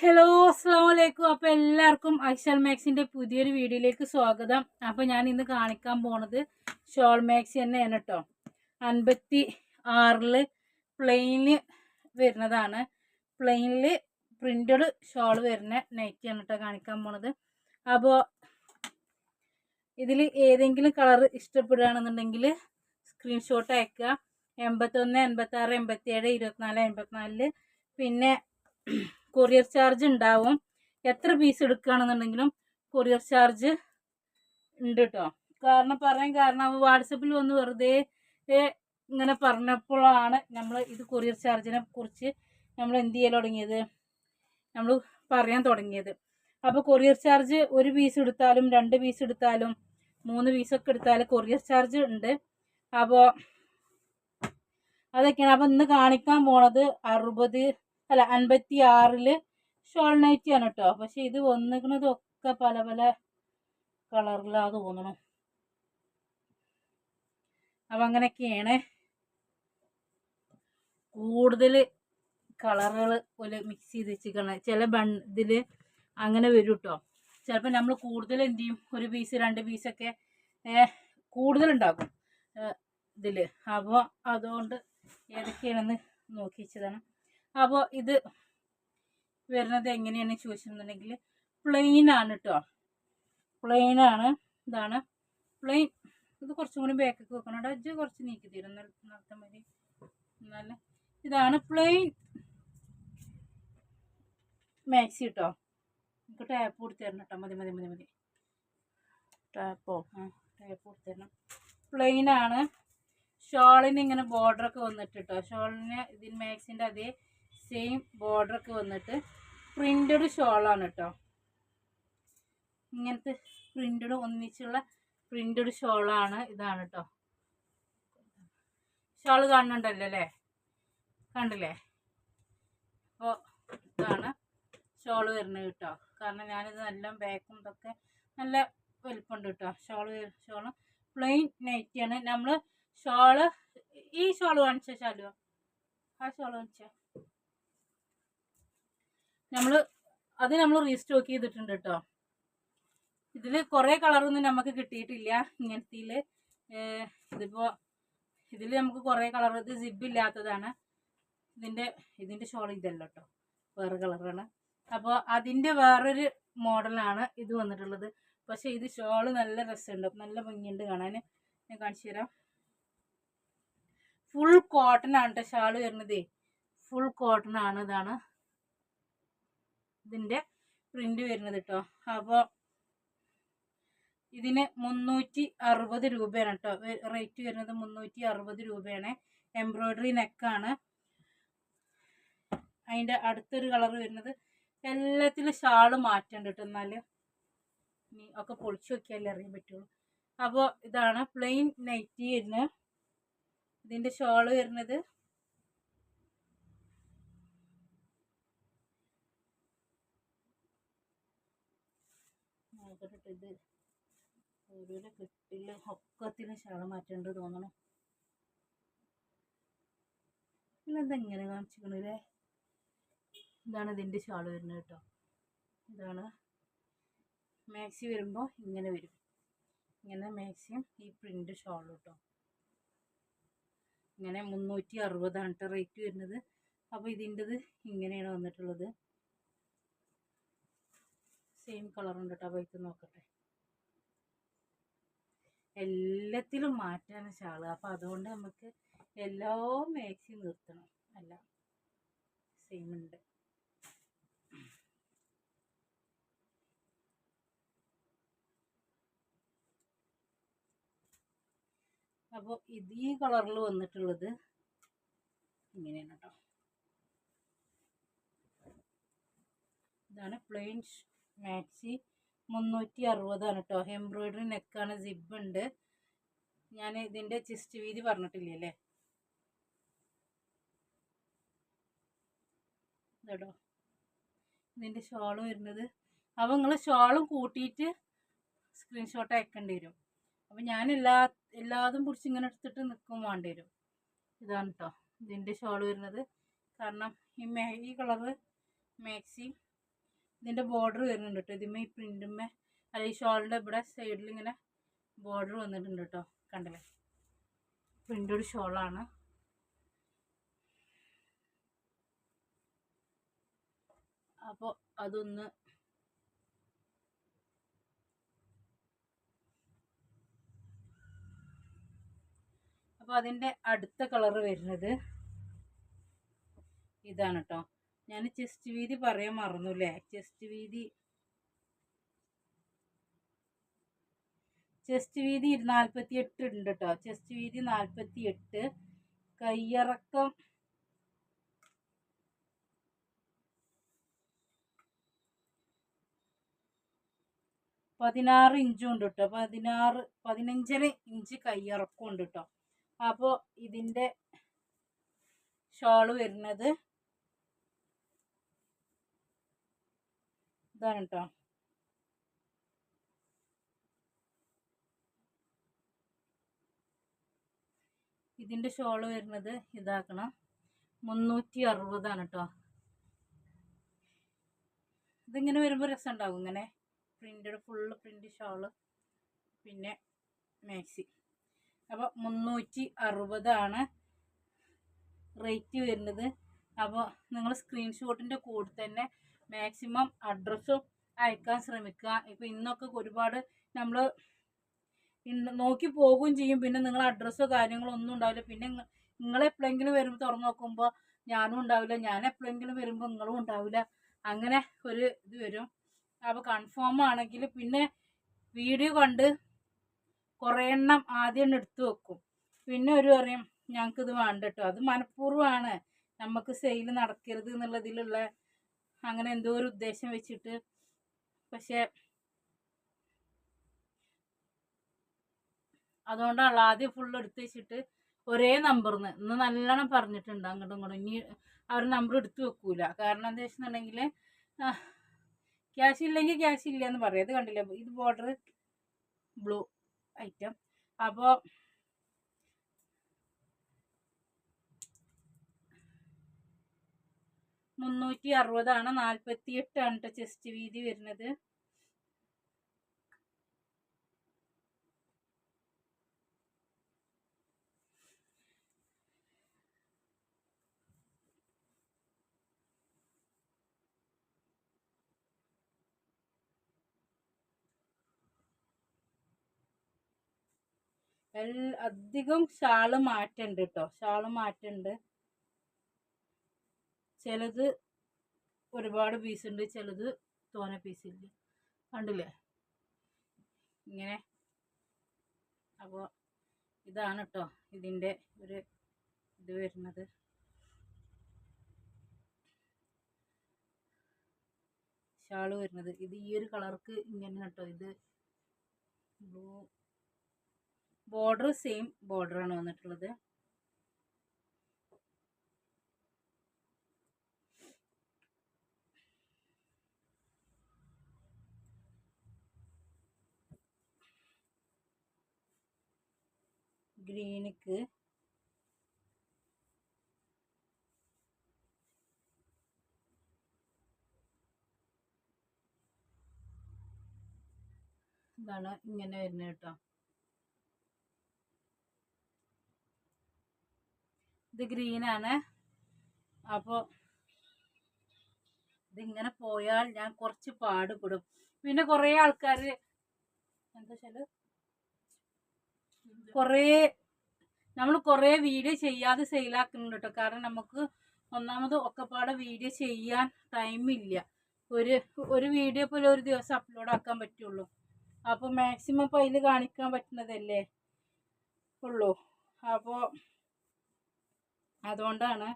Hello അസ്സാം വലൈക്കും അപ്പോൾ എല്ലാവർക്കും ഐഷൽ മാക്സിന്റെ പുതിയൊരു വീഡിയോയിലേക്ക് സ്വാഗതം. അപ്പോൾ ഞാൻ ഇന്ന് കാണിക്കാൻ പോണത് ഷോൾ മാക്സി തന്നെയാണ് കേട്ടോ അൻപത്തി ആറിൽ പ്ലെയിനിൽ വരുന്നതാണ്. പ്ലെയിനിൽ പ്രിന്റഡ് ഷോൾ വരുന്ന നൈറ്റിയാണ് കേട്ടോ കാണിക്കാൻ പോണത്. അപ്പോൾ ഇതിൽ ഏതെങ്കിലും കളർ ഇഷ്ടപ്പെടുകയാണെന്നുണ്ടെങ്കിൽ സ്ക്രീൻഷോട്ട് അയക്കുക. എൺപത്തൊന്ന് എൺപത്താറ് എൺപത്തിയേഴ് ഇരുപത്തിനാല് എൺപത്തിനാലിൽ പിന്നെ കൊറിയർ ചാർജ് ഉണ്ടാവും എത്ര പീസ് എടുക്കുകയാണെന്നുണ്ടെങ്കിലും കൊറിയർ ചാർജ് ഉണ്ട് കേട്ടോ കാരണം പറയാൻ കാരണം വാട്സപ്പിൽ വന്ന് വെറുതെ ഇങ്ങനെ പറഞ്ഞപ്പോഴാണ് നമ്മൾ ഇത് കൊറിയർ ചാർജിനെ കുറിച്ച് നമ്മൾ എന്ത് ചെയ്യാൻ തുടങ്ങിയത്? നമ്മൾ പറയാൻ തുടങ്ങിയത്. അപ്പോൾ കൊറിയർ ചാർജ് ഒരു പീസ് എടുത്താലും രണ്ട് പീസ് എടുത്താലും മൂന്ന് പീസൊക്കെ എടുത്താലും കൊറിയർ ചാർജ് ഉണ്ട് അപ്പോൾ അതൊക്കെയാണ്. അപ്പോൾ ഇന്ന് കാണിക്കാൻ പോണത് അറുപത് അല്ല അൻപത്തി ആറിൽ ഷോൾ ആണ് കേട്ടോ പക്ഷെ ഇത് വന്നിരിക്കുന്നതൊക്കെ പല പല കളറിലാ തോന്നണം അപ്പം അങ്ങനെയൊക്കെയാണ് കൂടുതൽ കളറുകൾ പോലെ മിക്സ് ചെയ്ത് വെച്ചിരിക്കണം ചില ബൺ ഇതിൽ അങ്ങനെ വരും കേട്ടോ ചിലപ്പോൾ നമ്മൾ കൂടുതൽ എന്ത് ചെയ്യും? ഒരു പീസ് രണ്ട് പീസൊക്കെ കൂടുതലുണ്ടാക്കും ഇതിൽ അപ്പോൾ അതുകൊണ്ട് ഏതൊക്കെയാണെന്ന് നോക്കി വെച്ചതാണ്. അപ്പോൾ ഇത് വരുന്നത് എങ്ങനെയാണ് ചോദിച്ചിട്ടുണ്ടെങ്കിൽ പ്ലെയിൻ ആണ് കേട്ടോ പ്ലെയിൻ ആണ് ഇതാണ്. പ്ലെയിൻ ഇത് കുറച്ചും കൂടി ബാക്കൊക്കെ വെക്കണം കേട്ടോ കുറച്ച് നീക്കി തരും. നടത്താൻ മതി നല്ല ഇതാണ് പ്ലെയിൻ മാക്സി കേട്ടോ നമുക്ക് ടാപ്പ് കൊടുത്ത് തരണം കേട്ടോ മതി മതി മതി. മതി ടാപ്പോ ആ ടാപ്പ് കൊടുത്ത് തരണം പ്ലെയിൻ ആണ്. ഷോളിന് ഇങ്ങനെ ബോർഡറൊക്കെ വന്നിട്ട് കേട്ടോ ഷോളിന് ഇതിന് മാക്സിന്റെ അതേ സെയിം ബോർഡറൊക്കെ വന്നിട്ട് പ്രിന്റഡ് ഷോളാണ് കേട്ടോ ഇങ്ങനത്തെ പ്രിന്റഡ് ഒന്നിച്ചുള്ള പ്രിന്റഡ് ഷോളാണ് ഇതാണ് കേട്ടോ ഷോൾ കാണുന്നുണ്ടല്ലോ അല്ലേ? കണ്ടില്ലേ? അപ്പോൾ ഇതാണ് ഷോൾ വരുന്നത് കേട്ടോ കാരണം ഞാനിത് നല്ല ബാക്കും ഇതൊക്കെ നല്ല വലിപ്പമുണ്ട് കേട്ടോ ഷോൾ ഷോൾ പ്ലെയിൻ നൈറ്റിയാണ് നമ്മൾ ഷോൾ ഈ ഷോൾ കാണിച്ച ശാലുവ? ആ ഷോൾ കാണിച്ച? നമ്മൾ അത് നമ്മൾ റീസ്റ്റോക്ക് ചെയ്തിട്ടുണ്ട് കേട്ടോ ഇതിൽ കുറേ കളറൊന്നും നമുക്ക് കിട്ടിയിട്ടില്ല ഇങ്ങനത്തിൽ ഇതിപ്പോൾ ഇതിൽ നമുക്ക് കുറേ കളർ ഇത് സിബ് ഇല്ലാത്തതാണ്. ഇതിന്റെ ഇതിന്റെ ഷോൾ ഇതല്ല കേട്ടോ വേറെ കളറാണ് അപ്പോൾ അതിന്റെ വേറൊരു മോഡലാണ് ഇത് വന്നിട്ടുള്ളത്. പക്ഷേ ഇത് ഷോൾ നല്ല രസമുണ്ട് നല്ല ഭംഗിയുണ്ട് കാണാൻ ഞാൻ കാണിച്ചു തരാം. ഫുൾ കോട്ടൺ ആണ് കേട്ടോ ഷാൾ വരുന്നതേ. ഫുൾ കോട്ടൺ ആണ് ഇതാണ്. ഇതിന്റെ പ്രിന്റ് വരുന്നത് കേട്ടോ അപ്പോൾ ഇതിന് മുന്നൂറ്റി അറുപത് രൂപയാണ് കേട്ടോ റേറ്റ് വരുന്നത് മുന്നൂറ്റി അറുപത് രൂപയാണ്. എംബ്രോയ്ഡറി നെക്കാണ് അതിന്റെ അടുത്തൊരു കളർ വരുന്നത് എല്ലാത്തിലും ഷാൾ മാറ്റേണ്ട കേട്ടോ എന്നാൽ ഇനി ഒക്കെ പൊളിച്ചു നോക്കിയാലേ അറിയാൻ പറ്റുള്ളൂ. അപ്പോൾ ഇതാണ് പ്ലെയിൻ നൈറ്റി വരുന്നത് ഇതിന്റെ ഷോൾ വരുന്നത് നോക്കട്ടെ ഇത് ഓരോരോ കെട്ടിൽ ഒക്കത്തിന് ഷാൾ മാറ്റേണ്ടത് തോന്നണം. പിന്നെന്താ ഇങ്ങനെ കാണിച്ചിരിക്കണല്ലേ ഇതാണ് ഇതിന്റെ ഷാൾ വരുന്നത് കേട്ടോ. ഇതാണ് മാക്സി വരുമ്പോൾ ഇങ്ങനെ വരും. ഇങ്ങനെ മാക്സിയും ഈ പ്രിന്റ് ഷോളും കേട്ടോ. ഇങ്ങനെ മുന്നൂറ്റി അറുപതാണ് കേട്ടോ റേറ്റ് വരുന്നത്. അപ്പോൾ ഇതിന്റെത് ഇങ്ങനെയാണ് വന്നിട്ടുള്ളത്. സെയിം കളർ ഉണ്ട് കേട്ടോ ഇത് നോക്കട്ടെ. എല്ലാത്തിലും മാറ്റാണ് ഷാൾ. അപ്പോൾ അതുകൊണ്ട് നമുക്ക് എല്ലോ മാക്സിയും നിർത്തണം. അല്ല സെയിം ഉണ്ട്. അപ്പോൾ ഇത് ഈ കളറിൽ വന്നിട്ടുള്ളത് ഇങ്ങനെയാണ് കേട്ടോ ഇതാണ് പ്ലെയിൻ മാക്സി മുന്നൂറ്റി അറുപതാണ് കേട്ടോ എംബ്രോയിഡറി നെക്കാണ് സിബ് ഉണ്ട്. ഞാൻ ഇതിന്റെ ചിസ്റ്റ് വീതി പറഞ്ഞിട്ടില്ലേ ഇതോ ഇതിന്റെ ഷോൾ വരുന്നത്. അപ്പോൾ നിങ്ങൾ ഷോളും കൂട്ടിയിട്ട് സ്ക്രീൻഷോട്ട് അയക്കേണ്ടി വരും. അപ്പം ഞാൻ എല്ലാ എല്ലാതും പിടിച്ച് ഇങ്ങനെ എടുത്തിട്ട് നിൽക്കും വേണ്ടി വരും. ഇതാണ് കേട്ടോ ഇതിന്റെ ഷോൾ വരുന്നത്. കാരണം ഈ മേ ഈ കളറ് മാക്സി ഇതിന്റെ ബോർഡർ വരുന്നുണ്ട് കേട്ടോ ഇതിമേ ഈ പ്രിന്റുമേ അല്ല ഈ ഷോളിന്റെ ഇവിടെ സൈഡിൽ ഇങ്ങനെ ബോർഡർ വന്നിട്ടുണ്ട് കേട്ടോ കണ്ടില്ലേ? പ്രിന്റൊരു ഷോളാണ് അപ്പോൾ അതൊന്ന് അപ്പോൾ അതിന്റെ അടുത്ത കളർ വരുന്നത് ഇതാണ് കേട്ടോ ഞാൻ ചെസ്റ്റ് വീതി പറയാൻ മറന്നു അല്ലേ ചെസ്റ്റ് വീതി. ചെസ്റ്റ് വീതി നാൽപ്പത്തി എട്ട് ഉണ്ട് കേട്ടോ ചെസ്റ്റ് വീതി നാൽപ്പത്തി എട്ട് കയ്യിറക്കം. പതിനാറ് ഇഞ്ചും ഉണ്ട് കേട്ടോ പതിനാറ് പതിനഞ്ചര ഇഞ്ച് കയ്യിറക്കം ഉണ്ട് കേട്ടോ അപ്പോൾ ഇതിന്റെ ഷോൾ വരുന്നത് ഇതാണ് കേട്ടോ ഇതിന്റെ ഷോൾ വരുന്നത് ഇതാക്കണം. മുന്നൂറ്റി അറുപതാണ് കേട്ടോ ഇതിങ്ങനെ വരുമ്പോൾ രസം ഉണ്ടാവും ഇങ്ങനെ. പ്രിന്റഡ് ഫുള്ള് പ്രിന്റ് ഷോൾ പിന്നെ മാക്സി. അപ്പോൾ മുന്നൂറ്റി അറുപതാണ് റേറ്റ് വരുന്നത്. അപ്പോൾ നിങ്ങൾ സ്ക്രീൻഷോട്ടിന്റെ കൂടെ തന്നെ മാക്സിമം അഡ്രസ്സും അയക്കാൻ ശ്രമിക്കുക. ഇപ്പോൾ ഇന്നൊക്കെ ഒരുപാട് നമ്മൾ നോക്കി പോകുകയും ചെയ്യും. പിന്നെ നിങ്ങൾ അഡ്രസ്സോ കാര്യങ്ങളോ ഒന്നും ഉണ്ടാവില്ല. പിന്നെ നിങ്ങൾ എപ്പോഴെങ്കിലും വരുമ്പോൾ തുറന്നു നോക്കുമ്പോൾ ഞാനും ഉണ്ടാവില്ല. ഞാൻ എപ്പോഴെങ്കിലും വരുമ്പോൾ നിങ്ങളും ഉണ്ടാവില്ല. അങ്ങനെ ഒരു ഇത് വരും. അപ്പോൾ കൺഫേം ആണെങ്കിൽ പിന്നെ വീഡിയോ കണ്ട് കുറേ എണ്ണം ആദ്യം എടുത്തു വെക്കും. പിന്നെ ഒരു പറയും ഞങ്ങൾക്കിത് വേണ്ട കേട്ടോ അത് മനഃപൂർവമാണ്. നമുക്ക് സെയിൽ നടക്കരുത് എന്നുള്ളതിലുള്ള അങ്ങനെ എന്തോ ഒരു ഉദ്ദേശം വെച്ചിട്ട്. പക്ഷേ അതുകൊണ്ടാണ് ആദ്യം ഫുൾ എടുത്ത് വെച്ചിട്ട് ഒരേ നമ്പറിന്ന് ഇന്ന് നല്ലോണം പറഞ്ഞിട്ടുണ്ട് അങ്ങോട്ടും ഇങ്ങോട്ടും. ഇനി അവർ നമ്പർ എടുത്തു വെക്കൂല. കാരണം എന്താ വെച്ചിട്ടുണ്ടെങ്കിൽ ക്യാഷ് ഇല്ലെങ്കിൽ ക്യാഷ് ഇല്ല എന്ന് പറയും. ഇത് കണ്ടില്ല? ഇത് ബോർഡർ ബ്ലൂ ഐറ്റം അപ്പോൾ മുന്നൂറ്റി അറുപതാണ് നാൽപ്പത്തി എട്ടാണ് കേട്ടോ ചെസ്റ്റ് വീതി വരുന്നത്. അധികം ഷാൾ മാറ്റുണ്ട് കേട്ടോ ഷാൾ മാറ്റുണ്ട്. ചിലത് ഒരുപാട് പീസ് ഉണ്ട് ചിലത് തോന പീസ് ഇല്ല. കണ്ടില്ലേ? ഇങ്ങനെ. അപ്പോൾ ഇതാണ് കേട്ടോ ഇതിന്റെ ഒരു ഇത് വരുന്നത്. ഷാൾ വരുന്നത്. ഇത് ഈ ഒരു കളർക്ക് ഇങ്ങനെ കേട്ടോ ഇത്. ബ്ലൂ. ബോർഡർ സെയിം ബോർഡറാണ് വന്നിട്ടുള്ളത്. ഗ്രീനിക്ക് ഇതാണ് ഇങ്ങനെ വരുന്നത് കേട്ടോ. ഇത് ഗ്രീനാണ്. അപ്പോൾ ഇതിങ്ങനെ പോയാൽ ഞാൻ കുറച്ച് പാടുപെടും. പിന്നെ കുറേ ആൾക്കാർ എന്താ വെച്ചാൽ കുറേ നമ്മൾ കുറേ വീഡിയോ ചെയ്യാതെ സെയിലാക്കുന്നുണ്ട് കേട്ടോ കാരണം നമുക്ക് ഒന്നാമത് ഒക്കെപ്പാടെ വീഡിയോ ചെയ്യാൻ ടൈമില്ല ഒരു ഒരു വീഡിയോ പോലെ ഒരു ദിവസം അപ്ലോഡ് ആക്കാൻ പറ്റുള്ളൂ. അപ്പോൾ മാക്സിമം ഇപ്പോൾ അതിൽ കാണിക്കാൻ പറ്റുന്നതല്ലേ? ഉള്ളൂ. അപ്പോൾ അതുകൊണ്ടാണ്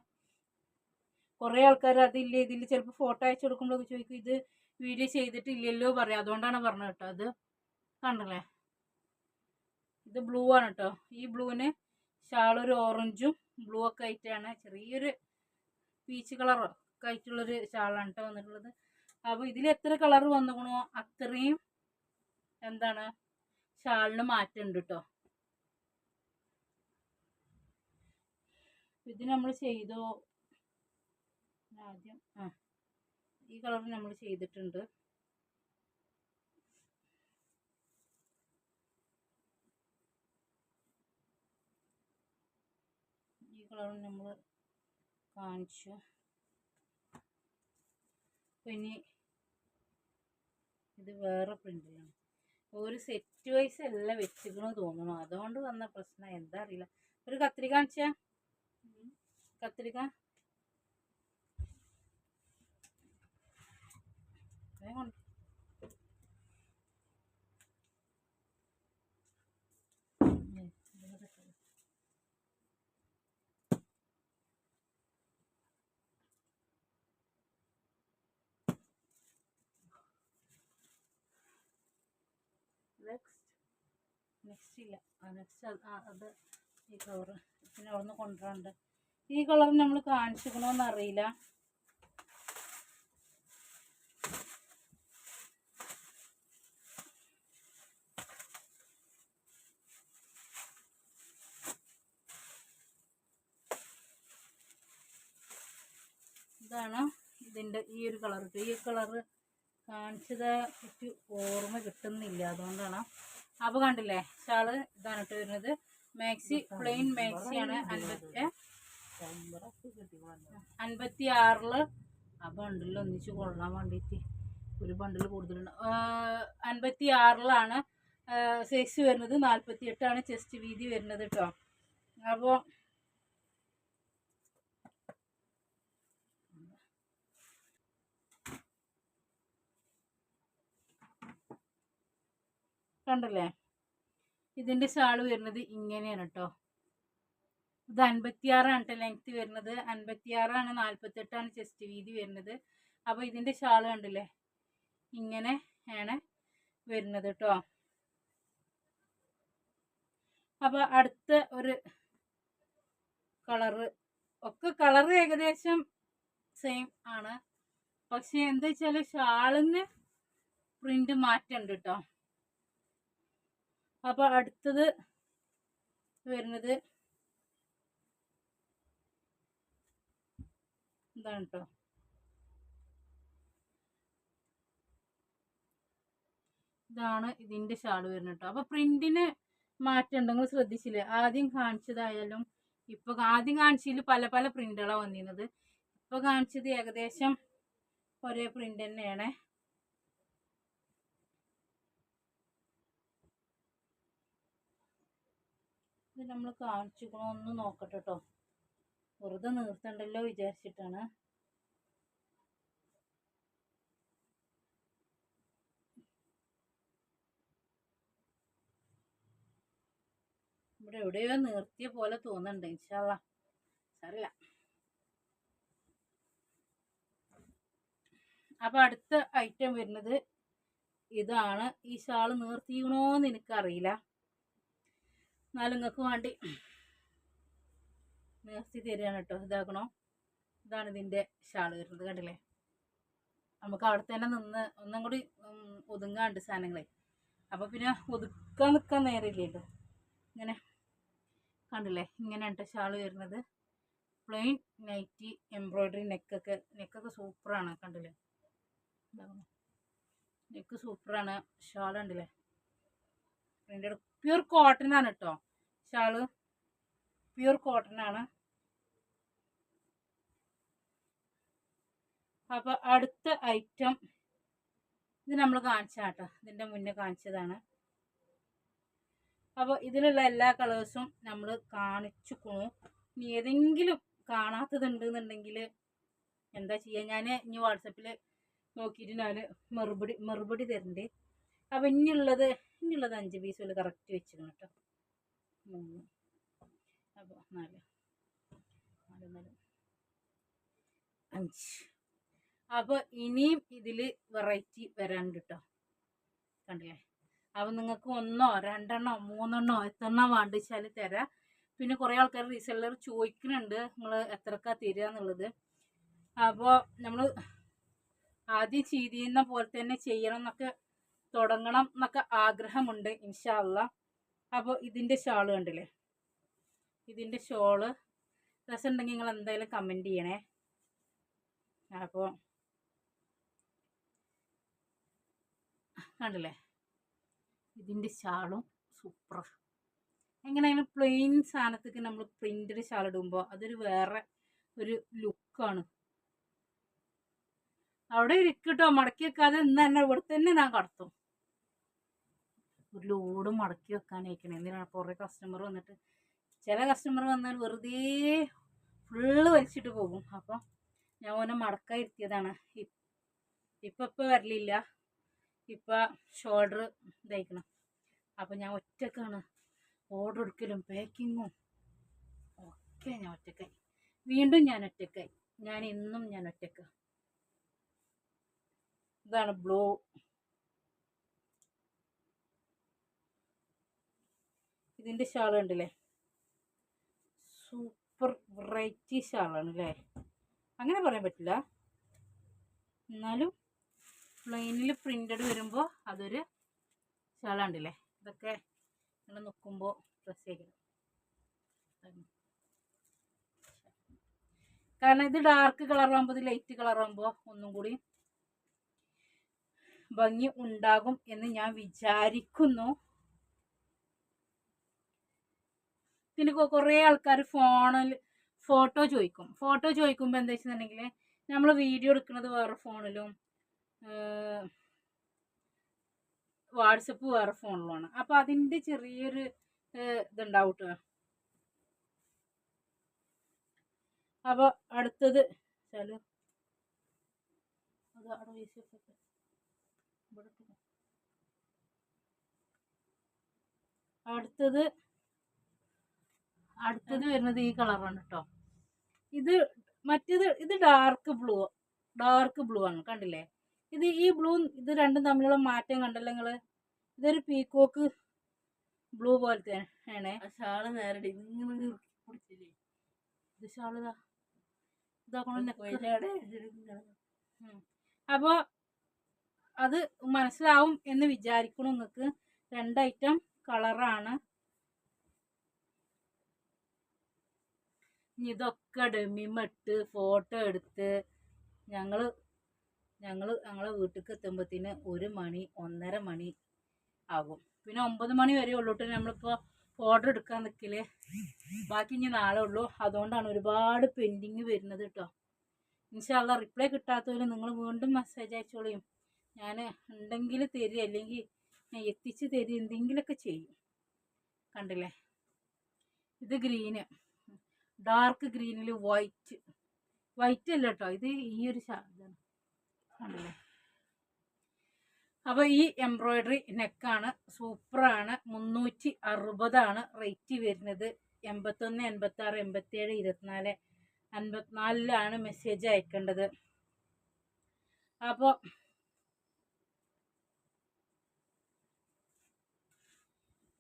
കുറേ ആൾക്കാർ അതില്ല ഇതിൽ ചിലപ്പോൾ ഫോട്ടോ അയച്ചു കൊടുക്കുമ്പോൾ ചോദിക്കും ഇത് വീഡിയോ ചെയ്തിട്ടില്ലല്ലോ പറയാം. അതുകൊണ്ടാണ് പറഞ്ഞത് കേട്ടോ അത് കണ്ടല്ലേ? ഇത് ബ്ലൂ ആണ് കേട്ടോ ഈ ബ്ലൂവിന് ഷാൾ ഒരു ഓറഞ്ചും ബ്ലൂ ഒക്കെ ആയിട്ടാണ്. ചെറിയൊരു പീച്ച് കളർ ഒക്കെ ആയിട്ടുള്ളൊരു ഷാളാണ് കേട്ടോ വന്നിട്ടുള്ളത്. അപ്പോൾ ഇതിൽ എത്ര കളർ വന്നുകണോ അത്രയും എന്താണ്? ഷാളിന് മാറ്റമുണ്ട് കേട്ടോ ഇത് നമ്മൾ ചെയ്തോ. ആദ്യം ആ ഈ കളർ നമ്മൾ ചെയ്തിട്ടുണ്ട്. ഈ കളർ നമ്മൾ കാണിച്ചു. പിന്നെ ഇത് വേറെ പ്രിന്റിലാണ് ഒരു സെറ്റ് വൈസ് അല്ല വെച്ചിക്കണു തോന്നുന്നു അതുകൊണ്ട് വന്ന പ്രശ്നം. എന്താ അറിയില്ല. ഒരു കത്രിക കാണിച്ച. കത്രിക. വേഗം കൊണ്ട്. ഉം, ഇതിന് പറ്റില്ല. നെക്സ്റ്റ് നെക്സ്റ്റ് ഇല്ല നെക്സ്റ്റ് അത് ഈ കളറ് പിന്നെ അവിടുന്ന് കൊണ്ടുവരാണ്ട് ഈ കളർ നമ്മൾ കാണിച്ചിരിക്കണമെന്ന് അറിയില്ല. ഇതാണ് ഇതിന്റെ ഈ ഒരു കളർ ഈ കളറ് കാണിച്ചത് എനിക്ക് ഓർമ്മ കിട്ടുന്നില്ല. അതുകൊണ്ടാണ് അപ്പോൾ കണ്ടില്ലേ ഷാൾ ഇതാണ് ഇട്ട് വരുന്നത്. മാക്സി പ്ലെയിൻ മാക്സിയാണ് അൻപത്തി അൻപത്തി ആറിൽ ആ ബണ്ടിൽ ഒന്നിച്ച് കൊള്ളാൻ വേണ്ടിയിട്ട് ഒരു ബണ്ടിൽ കൂടുതലുണ്ട്. അൻപത്തി ആറിലാണ് സൈസ് വരുന്നത്. നാൽപ്പത്തി എട്ടാണ് ചെസ്റ്റ് വീതി വരുന്നത് കേട്ടോ അപ്പോൾ കണ്ടല്ലേ? ഇതിന്റെ ഷാൾ വരുന്നത് ഇങ്ങനെയാണ് കേട്ടോ ഇത് അൻപത്തിയാറാണ് കേട്ടോ ലെങ്ത് വരുന്നത്. അൻപത്തിയാറാണ് നാൽപ്പത്തെട്ടാണ് ചെസ്റ്റ് വീതി വരുന്നത്. അപ്പോൾ ഇതിന്റെ ഷാൾ കണ്ടില്ലേ? ഇങ്ങനെ ആണ് വരുന്നത് കേട്ടോ അപ്പോൾ അടുത്ത ഒരു കളറ്. ഒക്കെ കളറ് ഏകദേശം സെയിം ആണ്. പക്ഷെ എന്താ വെച്ചാൽ ഷാളിന് പ്രിന്റ് മാറ്റമുണ്ട് കേട്ടോ അപ്പൊ അടുത്തത് വരുന്നത് ഇതാണ് കേട്ടോ ഇതാണ് ഇതിന്റെ ഷാൾ വരുന്നത് കേട്ടോ അപ്പൊ പ്രിന്റിന് മാറ്റം ഉണ്ട് ശ്രദ്ധിച്ചില്ലേ? ആദ്യം കാണിച്ചതായാലും ഇപ്പൊ ആദ്യം കാണിച്ചതിൽ പല പല പ്രിന്റുകളാണ് വന്നിരുന്നത്. ഇപ്പൊ കാണിച്ചത് ഏകദേശം ഒരേ പ്രിന്റ് തന്നെയാണ്. ഇത് നമ്മൾ കാണിച്ചിക്കണോ ഒന്ന് നോക്കട്ടെ കേട്ടോ വെറുതെ നിർത്തണ്ടല്ലോ വിചാരിച്ചിട്ടാണ്. ഇവിടെ എവിടെയോ നിർത്തിയ പോലെ തോന്നുന്നുണ്ട് ഇൻഷാല്ല സാറില്ല അപ്പൊ അടുത്ത ഐറ്റം വരുന്നത് ഇതാണ് ഈ ഷാൾ നിർത്തിക്കണോന്ന് എനിക്കറിയില്ല. എന്നാലും നിങ്ങൾക്ക് വേണ്ടി നേർത്തി തരികയാണ് കേട്ടോ ഇതാക്കണോ? ഇതാണ് ഇതിന്റെ ഷാൾ വരുന്നത് കണ്ടില്ലേ? നമുക്ക് അവിടെ തന്നെ നിന്ന് ഒന്നും കൂടി ഒതുങ്ങാണ്ട് സാധനങ്ങളെ. അപ്പോൾ പിന്നെ ഒതുക്കാൻ നിൽക്കാൻ നേരമില്ലല്ലോ ഇങ്ങനെ കണ്ടില്ലേ? ഇങ്ങനെയാണ് കേട്ടോ ഷാൾ വരുന്നത്. പ്ലെയിൻ നൈറ്റി എംബ്രോയിഡറി നെക്കൊക്കെ നെക്കൊക്കെ സൂപ്പറാണ് കണ്ടില്ലേ? നെക്ക് സൂപ്പറാണ് ഷാൾ ഉണ്ടല്ലേ പ്രിന്റഡ് പ്യൂർ കോട്ടൺ ആണ് കേട്ടോ ഷാൾ. പ്യൂർ കോട്ടൺ ആണ്. അപ്പൊ അടുത്ത ഐറ്റം ഇത് നമ്മൾ കാണിച്ചാട്ടോ ഇതിന്റെ മുന്നേ കാണിച്ചതാണ്. അപ്പോൾ ഇതിലുള്ള എല്ലാ കളേഴ്സും നമ്മൾ കാണിച്ചു കാണിച്ചുക്കണു ഇനി ഏതെങ്കിലും കാണാത്തതുണ്ട് എന്നുണ്ടെങ്കിൽ എന്താ ചെയ്യുക ഞാൻ ഇനി വാട്സപ്പിൽ നോക്കിയിട്ട് ഞാൻ മറുപടി മറുപടി തരണ്ട്. അപ്പം ഇനിയുള്ളത് ഇനിയുള്ളത് അഞ്ച് പീസുകൾ കറക്റ്റ് വെച്ചിരുന്നു കേട്ടോ. മൂന്ന്. അപ്പോൾ നാല്. നാല് നാല്. അഞ്ച്. അപ്പോൾ ഇനിയും ഇതിൽ വെറൈറ്റി വരാനുണ്ട് കേട്ടോ. കണ്ടില്ലേ? അപ്പോൾ നിങ്ങൾക്ക് ഒന്നോ രണ്ടെണ്ണോ മൂന്നെണ്ണോ എത്രണ്ണോ വേണ്ടിച്ചാൽ തരാം. പിന്നെ കുറേ ആൾക്കാർ റീസെല്ലർ ചോദിക്കുന്നുണ്ട് നിങ്ങൾ എത്രക്കാ തരിക എന്നുള്ളത്. അപ്പോൾ നമ്മൾ ആദ്യം ചെയ്തിരുന്ന പോലെ തന്നെ ചെയ്യണം എന്നൊക്കെ തുടങ്ങണം എന്നൊക്കെ ആഗ്രഹമുണ്ട് ഇൻഷാല്ല അപ്പോൾ ഇതിന്റെ ഷാൾ കണ്ടില്ലേ? ഇതിന്റെ ഷോൾ. രസമുണ്ടെങ്കിൽ നിങ്ങൾ എന്തായാലും കമന്റ് ചെയ്യണേ. അപ്പോൾ കണ്ടില്ലേ? ഇതിന്റെ ഷാളും സൂപ്പർ എങ്ങനെയായാലും പ്ലെയിൻ സാധനത്തേക്ക് നമ്മൾ പ്രിന്റഡ് ഷാൾ ഇടുമ്പോൾ അതൊരു വേറെ ഒരു ലുക്കാണ് അവിടെ ഇരിക്കട്ടോ മടക്കി വെക്കാതെ ഇന്ന് തന്നെ ഇവിടെ തന്നെ ഞാൻ കടത്തും. ഒരു ലോഡ് മടക്കി വെക്കാനായിരിക്കണം എന്തിനാണ്? കുറേ കസ്റ്റമർ വന്നിട്ട് ചില കസ്റ്റമർ വന്നാൽ വെറുതെ ഫുള്ള് വലിച്ചിട്ട് പോകും. അപ്പം ഞാൻ ഓനെ മടക്കാൻ ഇരുത്തിയതാണ്. ഇപ്പം ഇപ്പം വരലില്ല. ഇപ്പം ഷോൾഡർ ഇതായിക്കണം. അപ്പം ഞാൻ ഒറ്റക്കാണ്. ഓർഡർ എടുക്കലും പാക്കിങ്ങും ഒക്കെ ഞാൻ ഒറ്റക്കായി. വീണ്ടും ഞാൻ ഒറ്റക്കായി. ഞാൻ ഇന്നും ഞാൻ ഒറ്റക്ക. ഇതാണ് ബ്ലൂ ഇതിന്റെ ഷാൾ ഉണ്ടല്ലേ സൂപ്പർ വെറൈറ്റി ഷാളാണ് അല്ലേ അങ്ങനെ പറയാൻ പറ്റില്ല. എന്നാലും പ്ലെയിനിൽ പ്രിന്റഡ് വരുമ്പോൾ അതൊരു ഷാളാണ്ടില്ലേ ഇതൊക്കെ ഇങ്ങനെ നോക്കുമ്പോൾ ഡ്രസ് ചെയ്യണം. കാരണം ഇത് ഡാർക്ക് കളറാകുമ്പോൾ ഇത് ലൈറ്റ് കളറാകുമ്പോൾ ഒന്നും കൂടി ഭംഗി ഉണ്ടാകും എന്ന് ഞാൻ വിചാരിക്കുന്നു. പിന്നെ കുറേ ആൾക്കാർ ഫോണിൽ ഫോട്ടോ ചോദിക്കും ഫോട്ടോ ചോദിക്കുമ്പോൾ എന്താ വെച്ചിട്ടുണ്ടെങ്കിൽ നമ്മൾ വീഡിയോ എടുക്കുന്നത് വേറെ ഫോണിലും വാട്സപ്പ് വേറെ ഫോണിലുമാണ്. അപ്പോൾ അതിന്റെ ചെറിയൊരു ഇതുണ്ടാവും കേട്ടോ അപ്പോൾ അടുത്തത്. അടുത്തത് അടുത്തത് വരുന്നത് ഈ കളറാണ് കേട്ടോ ഇത് മറ്റേത് ഇത് ഡാർക്ക് ബ്ലൂ ഡാർക്ക് ബ്ലൂ ആണ് കണ്ടില്ലേ? ഇത് ഈ ബ്ലൂ ഇത് രണ്ടും തമ്മിലുള്ള മാറ്റം കണ്ടല്ലോ നിങ്ങൾ? ഇതൊരു പീക്കോക്ക് ബ്ലൂ പോലത്തെ ആണേ. ഷാൾ നേരെ ഇങ്ങനെ പിടിച്ചില്ലേ? ഇത് ഷാളിതാ. അപ്പോൾ അത് മനസ്സിലാവും എന്ന് വിചാരിക്കണം നിങ്ങൾക്ക്. രണ്ട് ഐറ്റം കളറാണ് ഇതൊക്കെ ഡെമ്മിമിട്ട് ഫോട്ടോ എടുത്ത്. ഞങ്ങൾ ഞങ്ങൾ ഞങ്ങളെ വീട്ടിലേക്ക് എത്തുമ്പോഴത്തേന് ഒരു മണി ഒന്നര മണി ആകും. പിന്നെ ഒമ്പത് മണി വരെ ഉള്ളൂട്ട് നമ്മളിപ്പോൾ ഓർഡർ എടുക്കാൻ നിൽക്കില്ലേ ബാക്കി ഇനി നാളെ ഉള്ളൂ. അതുകൊണ്ടാണ് ഒരുപാട് പെൻഡിങ് വരുന്നത് കേട്ടോ. ഇൻഷാല്ല റിപ്ലൈ കിട്ടാത്തവർ നിങ്ങൾ വീണ്ടും മെസ്സേജ് അയച്ചോളിയും. ഞാൻ ഉണ്ടെങ്കിൽ തരിക. അല്ലെങ്കിൽ ഞാൻ എത്തിച്ച് തരിക. എന്തെങ്കിലുമൊക്കെ ചെയ്യും. കണ്ടില്ലേ? ഇത് ഗ്രീന്. ഡാർക്ക് ഗ്രീനിൽ വൈറ്റ് വൈറ്റ് അല്ല കേട്ടോ ഇത് ഈ ഒരു ഇതാണ്. കണ്ടില്ലേ അപ്പോൾ ഈ എംബ്രോയ്ഡറി നെക്കാണ് സൂപ്പറാണ് മുന്നൂറ്റി അറുപതാണ് റേറ്റ് വരുന്നത്. എൺപത്തൊന്ന് എൺപത്തി ആറ് എൺപത്തേഴ് ഇരുപത്തിനാല് അൻപത്തിനാലിലാണ് മെസ്സേജ് അയക്കേണ്ടത്. അപ്പോൾ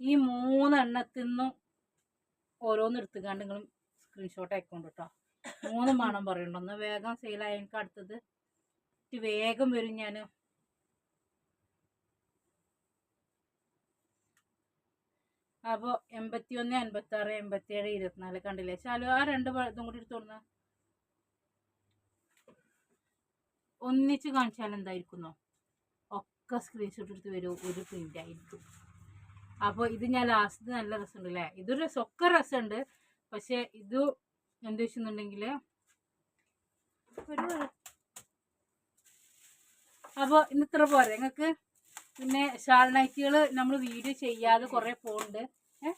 ഈ മൂന്നെണ്ണത്തിൽ നിന്നും ഓരോന്നെടുത്തുകാണ്ട് നിങ്ങൾ സ്ക്രീൻഷോട്ട് അയക്കൊണ്ട് കേട്ടോ മൂന്ന് മണം പറയുന്നുണ്ട് ഒന്ന് വേഗം സെയിലായ എനിക്ക് അടുത്തത് വേഗം വരും ഞാൻ അപ്പോൾ എൺപത്തി ഒന്ന് എൺപത്തി ആറ് എൺപത്തി ഏഴ് ഇരുപത്തിനാല് കണ്ടില്ലേ? ശാലു ആ രണ്ട് ഇതും കൂടി എടുത്തോടുന്ന ഒന്നിച്ച് കാണിച്ചാൽ എന്തായിരിക്കുന്നോ? ഒക്കെ സ്ക്രീൻഷോട്ട് എടുത്ത് വരും ഒരു പ്രിന്റ് ആയിരിക്കും. അപ്പോൾ ഇത് ഞാൻ ലാസ്റ്റ് നല്ല രസമുണ്ട് അല്ലേ ഇതൊരു രസം ഒക്കെ രസമുണ്ട്. പക്ഷേ ഇത് എന്ത് വെച്ചെന്നുണ്ടെങ്കിൽ ഒരു അപ്പോൾ ഇന്ന് ഇത്ര പോരെ. നിങ്ങൾക്ക് പിന്നെ ഷാൾ നൈറ്റുകൾ നമ്മൾ വീഡിയോ ചെയ്യാതെ കുറേ പോകുന്നുണ്ട് ഏഹ്